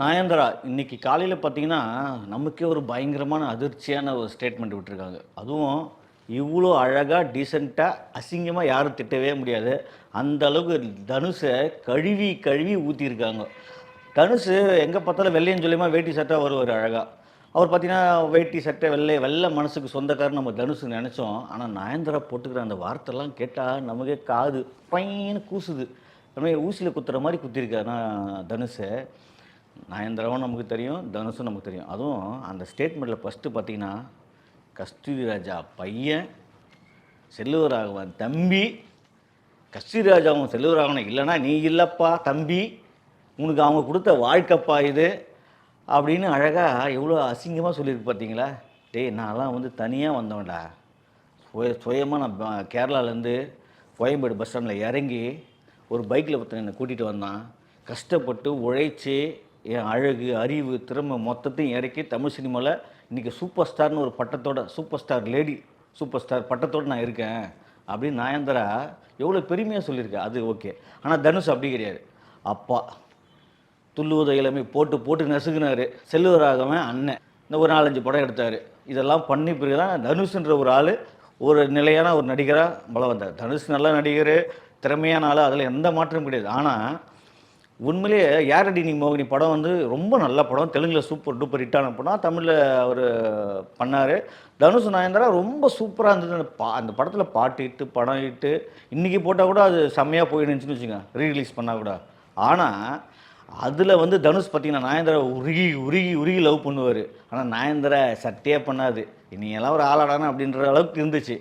நயன்தாரா இன்னைக்கு காலையில் பார்த்தீங்கன்னா நமக்கே ஒரு பயங்கரமான அதிர்ச்சியான ஒரு ஸ்டேட்மெண்ட் விட்டுருக்காங்க. அதுவும் இவ்வளோ அழகாக டீசெண்டாக அசிங்கமாக யாரும் திட்டவே முடியாது. அந்த அளவுக்கு தனுஷை கழுவி கழுவி ஊற்றிருக்காங்க தனுஷு எங்கே பார்த்தாலும் வெள்ளையும் சொல்லியமாக வேட்டி சட்டை வருவார் அழகாக அவர் பார்த்தீங்கன்னா வேட்டி சட்டை வெள்ளை வெள்ளை மனசுக்கு சொந்தக்காரன் நம்ம தனுஷு நினச்சோம். ஆனால் நயன்தாரா போட்டுக்கிற அந்த வார்த்தைலாம் கேட்டால் நமக்கே காது பையன்னு கூசுது. நம்ம ஊசியில் குத்துற மாதிரி குத்திருக்காருனா தனுஷை. நயன்தாராவும் நமக்கு தெரியும் தனுஷும் நமக்கு தெரியும். அதுவும் அந்த ஸ்டேட்மெண்ட்டில் ஃபஸ்ட்டு பார்த்தீங்கன்னா கஸ்தூரி ராஜா பையன் செல்லுவராகவன் தம்பி கஸ்தூரி ராஜாவும் செல்லுவராகவன் இல்லைன்னா நீ இல்லைப்பா தம்பி உனக்கு அவங்க கொடுத்த வாழ்க்கைப்பா இது அப்படின்னு அழகாக எவ்வளோ அசிங்கமாக சொல்லியிருக்கு பார்த்தீங்களா? டேய் நான்லாம் வந்து தனியாக வந்தவன்டா. சுய சுயமாக நான் ப- கேரளாலேருந்து கோயம்பேடு பஸ் ஸ்டாண்டில் இறங்கி ஒரு பைக்கில் ஒருத்தன் என்னை கூட்டிகிட்டு வந்தான். கஷ்டப்பட்டு உழைச்சி என் அழகு அறிவு திறமை மொத்தத்தையும் இறக்கி தமிழ் சினிமாவில் இன்றைக்கி சூப்பர் ஸ்டார்னு ஒரு பட்டத்தோட super star lady super star பட்டத்தோடு நான் இருக்கேன் அப்படின்னு நயன்தாரா எவ்வளோ பெருமையாக சொல்லியிருக்கேன் அது ஓகே ஆனால் தனுஷ் அப்படி கிடையாது. அப்பா துள்ளுவத இளமை போட்டு போட்டு நெசுகினார் செல்லுவராகவன் அண்ணன். இந்த ஒரு நாலஞ்சு படம் எடுத்தார். இதெல்லாம் பண்ணி பிறகு தான் தனுஷ்ன்ற ஒரு ஆள் ஒரு நிலையான ஒரு நடிகராக பலம் வந்தார். தனுஷ் நல்ல நடிகர் திறமையான ஆள். அதில் எந்த மாற்றமும் கிடையாது. ஆனால் உண்மையிலேயே யாரடி நீ மோகினி? படம் வந்து ரொம்ப நல்ல படம். தெலுங்கில் சூப்பர் டூப்பர் ஹிட்டான படம். தமிழில் அவர் பண்ணார். தனுஷ் நயன்தாரா ரொம்ப சூப்பராக இருந்தது. அந்த பா அந்த படத்தில் பாட்டு இட்டு படம் இட்டு இன்றைக்கி போட்டால் கூட அது செம்மையாக போயிடுச்சுன்னு வச்சுங்க ரீரிலீஸ் பண்ணால் கூட. ஆனால் அதில் வந்து தனுஷ் பார்த்தீங்கன்னா நயன்தாரா உருகி உருகி உருகி லவ் பண்ணுவார். ஆனால் நயன்தாரா சட்டையே பண்ணாது. நீ எல்லாம் ஒரு ஆளாடானே அப்படின்ற அளவுக்கு இருந்துச்சு.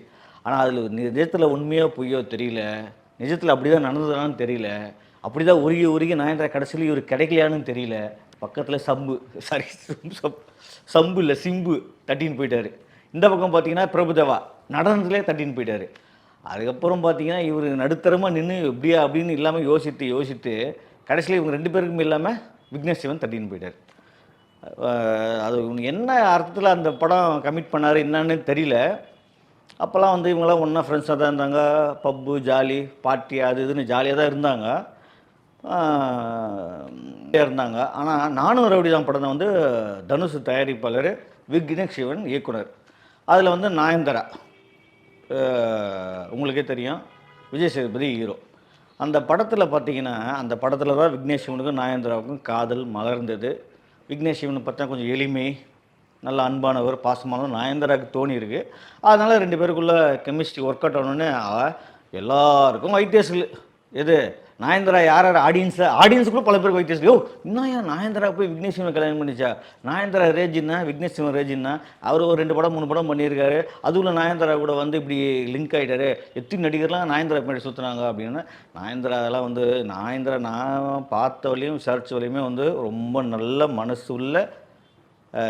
ஆனால் அதில் நிஜத்தில் உண்மையோ பொய்யோ தெரியல. நிஜத்தில் அப்படி தான் நடந்ததுனான்னு தெரியல. அப்படி தான் உருகி உருகி நயன்தாரா கடைசியில் இவர் கிடைக்கலையான்னு தெரியல. பக்கத்தில் சம்பு சாரி சம்பு இல்லை சிம்பு தட்டின்னு போயிட்டார். இந்த பக்கம் பார்த்தீங்கன்னா பிரபுதேவா நடனத்திலே தட்டின்னு போயிட்டார். அதுக்கப்புறம் பார்த்தீங்கன்னா இவர் நடுத்தரமாக நின்று இப்படியா அப்படின்னு இல்லாமல் யோசித்து யோசித்து கடைசியில் இவங்க ரெண்டு பேருக்கும் இல்லாமல் விக்னேஷ் சிவன் தட்டின்னு போயிட்டார். அது என்ன அர்த்தத்தில் அந்த படம் கமிட் பண்ணார் என்னன்னு தெரியல. அப்போல்லாம் வந்து இவங்களாம் ஒன்றா ஃப்ரெண்ட்ஸாக தான் இருந்தாங்க. பப்பு ஜாலி பார்ட்டி அது இதுன்னு ஜாலியாக தான் இருந்தாங்க. இருந்தாங்க ஆனால் நானும் ரவுடி தான் படம் வந்து தனுஷ் தயாரிப்பாளர் விக்னேஷ் சிவன் இயக்குனர். அதில் வந்து நாயந்தரா. உங்களுக்கே தெரியும். விஜய் சேதுபதி ஹீரோ அந்த படத்தில் பார்த்தீங்கன்னா அந்த படத்தில் தான் விக்னேஷ் சிவனுக்கும் நாயந்திராவுக்கும் காதல் மலர்ந்தது. விக்னேஷ் சிவனை பார்த்தா கொஞ்சம் எளிமை நல்ல அன்பானவர் பாசமானவர் நாயந்திராவுக்கு தோணியிருக்கு அதனால் ரெண்டு பேருக்குள்ள கெமிஸ்ட்ரி ஒர்க் அவுட் ஆனோடனே எல்லாருக்கும் வைத்தியர்கள் எது? நாயந்திரா யார் யார் ஆடியன்ஸில் ஆடியன்ஸுக்குள்ள பல பேர் வைத்தியர்கள் யோ இன்னும் நாயந்திரா போய் விக்னேஷ் கல்யாணம் பண்ணிச்சா? நாயந்திரா ரேஜின்னா விக்னேஷ் சிவன் ரேஜின்னா அவர் ஒரு ரெண்டு படம் மூணு படம் பண்ணியிருக்காரு. அதுவும் நாயந்திரா கூட வந்து இப்படி லிங்க் ஆகிட்டாரு எத்தனை நடிகர்லாம் நாயந்திரா பின்னாடி சுற்றுனாங்க அப்படின்னு? நாயந்திரா அதெல்லாம் வந்து நாயந்திரா நான் பார்த்த வழியும் விசாரிச்ச வழியுமே வந்து ரொம்ப நல்ல மனசு உள்ள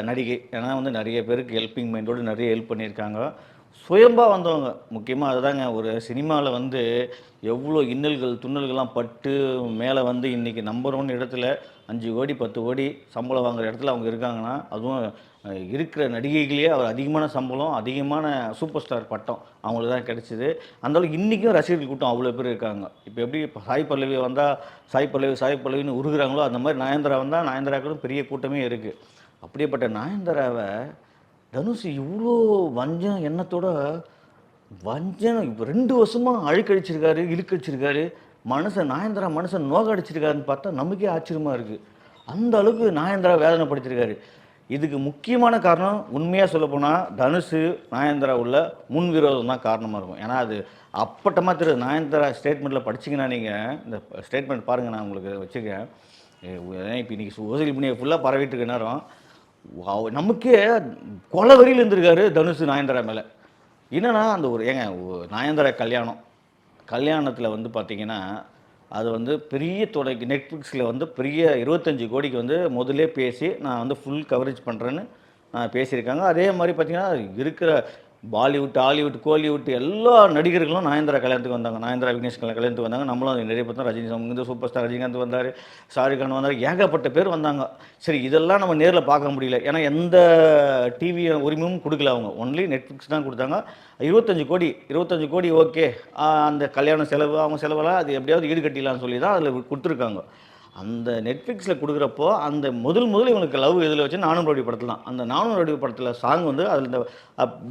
நடிகை. ஏன்னா வந்து நிறைய பேருக்கு ஹெல்ப்பிங் மைண்டோடு நிறைய ஹெல்ப் பண்ணியிருக்காங்க. சுயம்பாக வந்தவங்க. முக்கியமாக அதுதாங்க ஒரு சினிமாவில் வந்து எவ்வளோ இன்னல்கள் துண்ணல்கள்லாம் பட்டு மேலே வந்து இன்றைக்கி நம்பர் ஒன் இடத்துல அஞ்சு கோடி பத்து கோடி சம்பளம் வாங்குகிற இடத்துல அவங்க இருக்காங்கன்னா அதுவும் இருக்கிற நடிகைகளே அவர் அதிகமான சம்பளம் அதிகமான சூப்பர் ஸ்டார் பட்டம் அவங்களுக்கு தான் கிடச்சிது. அந்தளவுக்கு இன்றைக்கும் ரசிகர்கள் கூட்டம் அவ்வளோ பேர் இருக்காங்க. இப்போ எப்படி இப்போ சாய் பல்லவி வந்தால் சாய் பல்லவி சாய் பல்லவின்னு உருகுறாங்களோ அந்த மாதிரி நயன்தாரா வந்தால் நயன்தாராக்களும் பெரிய கூட்டமே இருக்குது அப்படியேப்பட்ட நயன்தாராவை தனுஷ் இவ்வளோ வஞ்சம் எண்ணத்தோட வஞ்சம் இப்போ ரெண்டு வருஷமாக அழுக்கடிச்சிருக்காரு இழுக்கடிச்சிருக்காரு. மனுஷன் நாயந்திரா மனுஷன் நோகடிச்சிருக்காருன்னு பார்த்தா நமக்கே ஆச்சரியமாக இருக்குது அந்த அளவுக்கு நாயந்திரா வேதனைப்படுத்திருக்காரு. இதுக்கு முக்கியமான காரணம் உண்மையாக சொல்லப்போனால் தனுஷ் நாயந்திரா உள்ள முன் விரோதம் தான் காரணமாக இருக்கும். ஏன்னா அது அப்பட்டமாக திரு நாயந்திரா ஸ்டேட்மெண்ட்டில் படிச்சிங்கன்னா நீங்கள் இந்த ஸ்டேட்மெண்ட் பாருங்கள் நான் உங்களுக்கு வச்சுருக்கேன் இப்போ இன்றைக்கி சோசியல் மீடியா ஃபுல்லாக பரவிட்டு இருக்க நேரம். நமக்கே கொலை வரியில் இருந்திருக்காரு தனுஷ் நாயந்திரா மேலே. என்னன்னா அந்த ஒரு ஏங்க நாயந்திரா கல்யாணம். கல்யாணத்தில் வந்து பார்த்தீங்கன்னா அது வந்து பெரிய தொடங்கி நெட்ஃப்ளிக்ஸில் வந்து பெரிய இருபத்தஞ்சி கோடிக்கு வந்து முதல்லே பேசி நான் வந்து ஃபுல் கவரேஜ் பண்ணுறேன்னு நான் பேசியிருக்காங்க. அதே மாதிரி பார்த்தீங்கன்னா இருக்கிற பாலிவுட் ஹாலிவுட் கோலிவுட் எல்லா நடிகர்களும் நயன்தாரா கல்யாணத்துக்கு வந்தாங்க. நாயந்திரா விக்னேஷ் கல்யாண- கல்யாணத்துக்கு வந்தாங்க. நம்மளும் அது நிறைய பார்த்தோம் ரஜினி வந்து சூப்பர் ஸ்டார் ரஜினிகாந்த் வந்தார் ஷாருக் கான் வந்தார் ஏகப்பட்ட பேர் வந்தாங்க. சரி இதெல்லாம் நம்ம நேரில் பார்க்க முடியல. ஏன்னா எந்த டிவி உரிமையும் கொடுக்கல அவங்க. ஒன்லி நெட்ஃப்ளிக்ஸ் தான் கொடுத்தாங்க. இருபத்தஞ்சு கோடி இருபத்தஞ்சு கோடி ஓகே அந்த கல்யாண செலவு அவங்க செலவெல்லாம் அது எப்படியாவது ஈடுகட்டிடலாம்னு சொல்லி தான் அதில் கொடுத்துருக்காங்க. அந்த நெட்ஃப்ளிக்ஸில் கொடுக்குறப்போ அந்த முதல் முதல் இவங்களுக்கு லவ் இதில் வச்சு நானும் ரோடி படத்தில் தான். அந்த நானும் ரோடி படத்தில் சாங் வந்து அதில் இந்த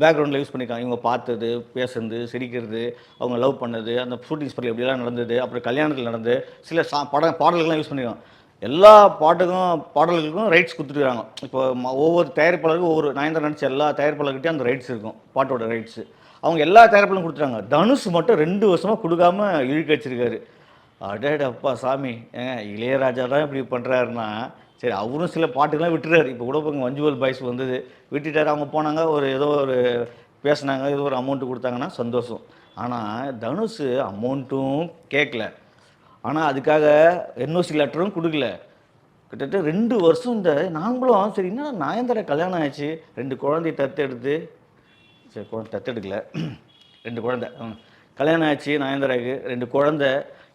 பேக்ரவுண்டில் யூஸ் பண்ணியிருக்காங்க இவங்க பார்த்தது பேசுறது சிரிக்கிறது அவங்க லவ் பண்ணது அந்த ஷூட்டிங் ஸ்பாட்டில் எப்படிலாம் நடந்தது அப்புறம் கல்யாணத்தில் நடந்து சில சா படம் பாடல்கள்லாம் யூஸ் பண்ணியிருக்காங்க எல்லா பாட்டுக்கும் பாடல்களுக்கும் ரைட்ஸ் கொடுத்துருக்காங்க இப்போ ஒவ்வொரு தயாரிப்பாளருக்கும் ஒவ்வொரு நயன்தாரா நடிச்ச எல்லா தயாரிப்பாளர்கிட்டையும் அந்த ரைட்ஸ் இருக்கும் பாட்டோட ரைட்ஸு அவங்க எல்லா தயாரிப்பாளரும் கொடுத்துருக்காங்க தனுஷ் மட்டும் ரெண்டு வருஷமாக கொடுக்காம இழுக்க வச்சிருக்காரு. அடேடப்பா சாமி. ஏங்க இளையராஜா தான் இப்படி பண்ணுறாருன்னா சரி அவரும் சில பாட்டுக்கெல்லாம் விட்டுறாரு. இப்போ கூட இப்போ மஞ்சுவல் பாய்ஸ் வந்தது. விட்டுட்டார் அவங்க போனாங்க ஒரு ஏதோ ஒரு பேசுனாங்க ஏதோ ஒரு அமௌண்ட்டு கொடுத்தாங்கன்னா சந்தோஷம். ஆனால் தனுஷ் அமௌண்ட்டும் கேட்கல ஆனால் அதுக்காக என்ஓசி லெட்டரும் கொடுக்கல. கிட்டத்தட்ட ரெண்டு வருஷம் இந்த நாங்களும் சரி என்ன நாயந்தர கல்யாணம் ஆயிடுச்சு? ரெண்டு குழந்தைய தத்தெடுத்து. சரி குழந்தை தத்தெடுக்கல. ரெண்டு குழந்தை. ம். கல்யாணம் ஆச்சு நயன்தாராக்கு ரெண்டு குழந்தை.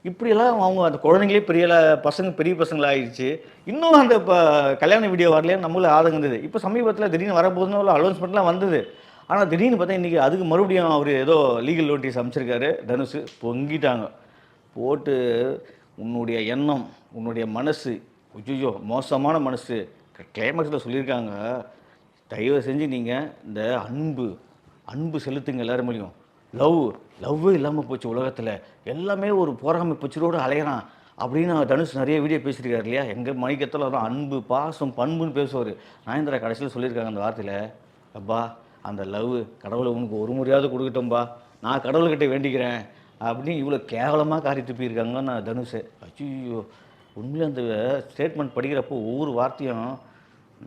இப்படியெல்லாம் அவங்க அந்த குழந்தைங்களே பெரிய பசங்க பெரிய பசங்களாக ஆயிடுச்சு இன்னும் அந்த இப்போ கல்யாண வீடியோ வரலையே? நம்மளும் ஆதங்க இருந்தது. இப்போ சமீபத்தில் திடீர்னு வரப்போதுன்னு ஒரு அனௌன்ஸ்மெண்ட்லாம் வந்தது. ஆனால் திடீர்னு பார்த்தா இன்றைக்கி அதுக்கு மறுபடியும் அவர் ஏதோ லீகல் நோட்டீஸ் அமைச்சிருக்காரு தனுஷு பொங்கிட்டாங்க. போட்டு உன்னுடைய எண்ணம் உன்னுடைய மனசு ஐயோ மோசமான மனசு. கிளைமேக்ஸில் சொல்லியிருக்காங்க. தயவு செஞ்சு நீங்கள் இந்த அன்பு அன்பு செலுத்துங்க எல்லாரும் மேலேயும். லவ் லவ் இல்லாமல் போச்சு உலகத்தில். எல்லாமே ஒரு போராமை பச்சரோடு அலையிறான் அப்படின்னு தனுஷ் நிறைய வீடியோ பேசியிருக்காரு இல்லையா? எங்கள் மணிக்கத்தில் வரும் அன்பு பாசம் பண்புன்னு பேசுவார். நாயந்திரா கடைசியில் சொல்லியிருக்காங்க அந்த வார்த்தையில் அப்பா அந்த லவ் கடவுளை உனக்கு ஒரு முறையாவது கொடுக்கட்டும்பா. நான் கடவுள்கிட்ட வேண்டிக்கிறேன். அப்படின்னு இவ்வளோ கேவலமாக காரி துப்பியிருக்காங்க நான் தனுஷ். ஐயோ உண்மையிலே அந்த ஸ்டேட்மெண்ட் படிக்கிறப்போ ஒவ்வொரு வார்த்தையும்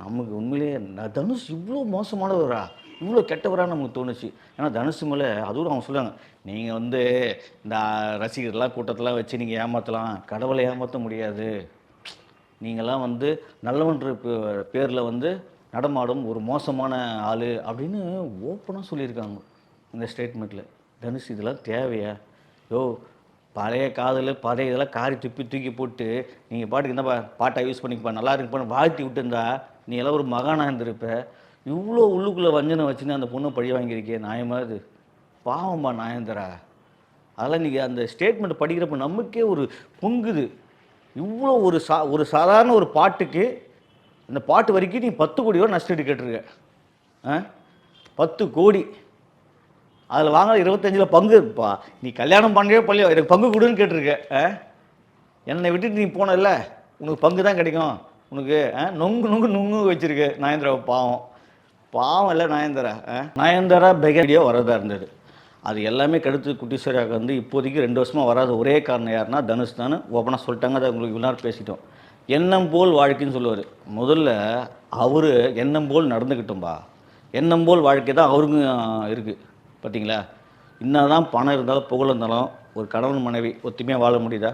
நமக்கு உண்மையிலேயே தனுஷ் இவ்வளோ மோசமானவரா? இவ்வளோ கெட்டவராக நமக்கு தோணுச்சு. ஏன்னா தனுஷ் மேலே அதுவும் அவங்க சொல்லுவாங்க நீங்கள் வந்து இந்த ரசிகர்லாம் கூட்டத்தெல்லாம் வச்சு நீங்கள் ஏமாற்றலாம் கடவுளை ஏமாற்ற முடியாது. நீங்களாம் வந்து நல்லவன்ற பே- பேரில் வந்து நடமாடும் ஒரு மோசமான ஆள் அப்படின்னு ஓப்பனாக சொல்லியிருக்காங்க இந்த ஸ்டேட்மெண்ட்டில் தனுஷ் இதெல்லாம் தேவையா? யோ பழைய காதல் பழைய இதெல்லாம் காரி துப்பி தூக்கி போட்டு நீங்கள் பாட்டுக்கு என்ன பாட்டை யூஸ் பண்ணிக்கப்பா நல்லா இருக்குப்பான்னு வாழ்த்தி விட்டுருந்தா நீ எல்லாம் ஒரு மகானாக இருந்திருப்ப. இவ்வளோ உள்ளுக்குள்ளே வஞ்சனை வச்சுன்னு அந்த பொண்ணை பழி வாங்கியிருக்கே நியாயமா இது? பாவம்பா நாயந்திரா அதெல்லாம் நீங்கள் அந்த ஸ்டேட்மெண்ட் படிக்கிறப்ப நமக்கே ஒரு பொங்குது. இவ்வளோ ஒரு சா ஒரு சாதாரண ஒரு பாட்டுக்கு அந்த பாட்டு வரைக்கும் நீ பத்து கோடி ரூபா நஷ்டம் கேட்டிருக்க. ஆ? பத்து கோடி. அதில் வாங்க இருபத்தஞ்சில் பங்கு. இருப்பா நீ கல்யாணம் பண்ணுறே பள்ளியோ எனக்கு பங்கு கொடுன்னு கேட்டிருக்க. ஆ? என்னை விட்டுட்டு நீ போனல்ல? உனக்கு பங்கு தான் கிடைக்கும். உனக்கு ஆ நொங்கு நொங்கு நொங்கு வச்சுருக்கு. நாயந்திராவை பாவம். பாவம் இல்லை நயன்தரா? ஆ? நயன்தரா பெகடியோ வரதா இருந்தது. அது எல்லாமே கடுத்து குட்டிஸ்வராக வந்து இப்போதைக்கு ரெண்டு வருஷமாக வராத ஒரே காரணம் யாருன்னா தனுஷ் தான் ஓப்பனாக சொல்லிட்டாங்க அதை உங்களுக்கு இவ்வளோ நேரம் பேசிட்டோம். எண்ணம் போல் வாழ்க்கைன்னு சொல்லுவார். முதல்ல அவர் எண்ணம் போல் நடந்துக்கிட்டோம்பா எண்ணம் போல் வாழ்க்கை தான் அவருக்கும் இருக்குது பார்த்தீங்களா என்னதான் பணம் இருந்தாலும் புகழ் இருந்தாலும் ஒரு கணவன் மனைவி ஒத்துமையாக வாழ முடியுதா?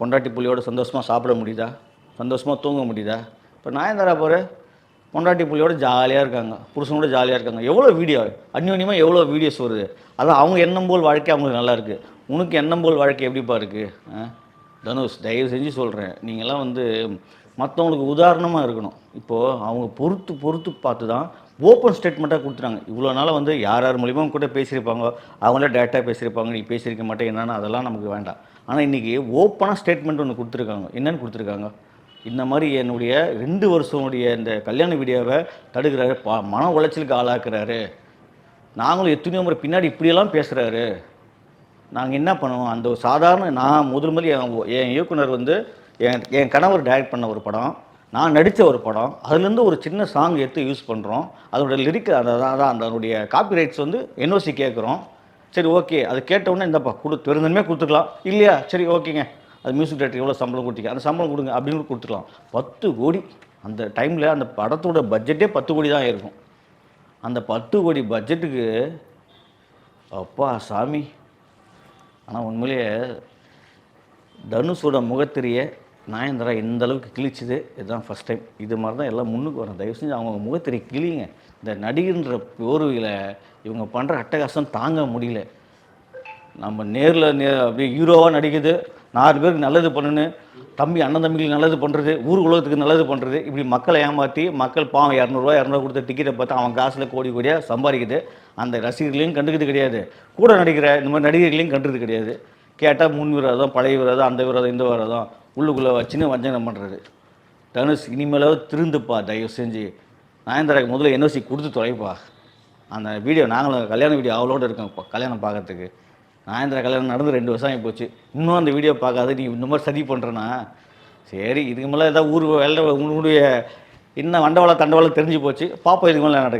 பொண்டாட்டி புள்ளியோட சந்தோஷமாக சாப்பிட முடியுதா? சந்தோஷமாக தூங்க முடியுதா? இப்போ நயன்தாரா போகிற பொண்டாட்டி புள்ளியோட ஜாலியாக இருக்காங்க. புருஷனோட ஜாலியாக இருக்காங்க. எவ்வளோ வீடியோ அந்யோன்யமாக எவ்வளோ வீடியோஸ் வருது? அதான் அவங்க எண்ணம் போல் வாழ்க்கை அவங்களுக்கு நல்லாயிருக்கு உனக்கு எண்ணம் போல் வாழ்க்கை எப்படிப்பா இருக்குது தனுஷ் தயவு செஞ்சு சொல்கிறேன் நீங்களாம் வந்து மற்றவங்களுக்கு உதாரணமாக இருக்கணும். இப்போது அவங்க பொறுத்து பொறுத்து பார்த்து தான் ஓப்பன் ஸ்டேட்மெண்ட்டாக கொடுத்துறாங்க இவ்வளோ நாளாக வந்து யார் யார் மூலியமாக கூட பேசியிருப்பாங்க? அவங்களே டேரெக்டாக பேசியிருப்பாங்க. நீ பேசியிருக்க மாட்டேன். என்னன்னு அதெல்லாம் நமக்கு வேண்டாம். ஆனால் இன்றைக்கி ஓப்பனாக ஸ்டேட்மெண்ட் ஒன்று கொடுத்துருக்காங்க. என்னன்னு கொடுத்துருக்காங்க? இந்த மாதிரி என்னுடைய ரெண்டு வருஷனுடைய இந்த கல்யாண வீடியோவை தடுக்கிறாரு பா மன உளைச்சலுக்கு ஆளாக்குறாரு. நாங்களும் எத்தனையோ முறை பின்னாடி இப்படியெல்லாம் பேசுகிறாரு நாங்கள் என்ன பண்ணுவோம்? அந்த ஒரு சாதாரண நான் முதல் முதல் என் என் இயக்குனர் வந்து என் என் கணவர் டைரக்ட் பண்ண ஒரு படம் நான் நடித்த ஒரு படம் அதுலேருந்து ஒரு சின்ன சாங் எடுத்து யூஸ் பண்ணுறோம் அதோட லிரிக் அந்த அதான் அதனுடைய காப்பி ரைட்ஸ் வந்து என்ஓசி கேட்குறோம் சரி ஓகே அது கேட்டவுடனே இந்தப்பா கொடு பெருந்தன்மையாக கொடுத்துக்கலாம். இல்லையா? சரி ஓகேங்க அது மியூசிக் டைரக்டர் எவ்வளோ சம்பளம் கொடுத்தீங்க? அந்த சம்பளம் கொடுங்க அப்படின்னு கொடுத்துக்கலாம். பத்து கோடி அந்த டைமில் அந்த படத்தோட பட்ஜெட்டே பத்து கோடி தான் இருக்கும். அந்த பத்து கோடி பட்ஜெட்டுக்கு அப்பா சாமி. ஆனால் உண்மையிலேயே தனுஷோட முகத்திரியை நாயந்திரா இந்த அளவுக்கு கிழிச்சுது இதுதான் ஃபஸ்ட் டைம் இது மாதிரி தான் எல்லாம் முன்னுக்கு வரும். தயவு செஞ்சு அவங்க முகத்திரை கிழிங்க இந்த நடிகன்ற போர்வையில் இவங்க பண்ணுற அட்டகாசம் தாங்க முடியல. நம்ம நேரில் நே அப்படியே ஹீரோவாக நடிக்குது. நாலு பேருக்கு நல்லது பண்ணுன்னு தம்பி அண்ணன் தம்பிகளுக்கு நல்லது பண்ணுறது ஊர் உலகத்துக்கு நல்லது பண்ணுறது இப்படி மக்களை ஏமாற்றி மக்கள் பாவம் இரநூறுவா இரநூறுவா கொடுத்த டிக்கெட்டை பார்த்தா அவன் காசில் கோடி கோடியாக சம்பாதிக்குது. அந்த ரசிகர்களையும் கண்டுக்கிறது கிடையாது. கூட நடிக்கிற இந்த மாதிரி நடிகர்களையும் கண்டுறது கிடையாது. கேட்டால் முன் விரோதம் பழைய விரோதம் அந்த விரோதம் இந்த விரோதம். உள்ளுக்குள்ளே வச்சுன்னு வஞ்சனம் பண்ணுறது தனுஷ் இனிமேலாவது திருந்துப்பா தயவு செஞ்சு. நயன்தாராக்கு முதல்ல என்ஓசி கொடுத்து தொலைப்பா. அந்த வீடியோ நாங்களும் கல்யாண வீடியோ அவளோட இருக்கோம் கல்யாணம் பார்க்கறதுக்கு. நயன்தாரா கல்யாணம் நடந்து ரெண்டு வருஷம் ஆகி போச்சு. இன்னும் அந்த வீடியோ பார்க்காத நீ இந்த மாதிரி சதி பண்ணுறேன்னா சரி இதுக்கு மேலே ஏதாவது ஊர் வெள்ள உன்னுடைய என்ன வண்டவாளம் தண்டவாளம் தெரிஞ்சு போச்சு. பாப்போம் இதுக்கு மேலே நடக்கும்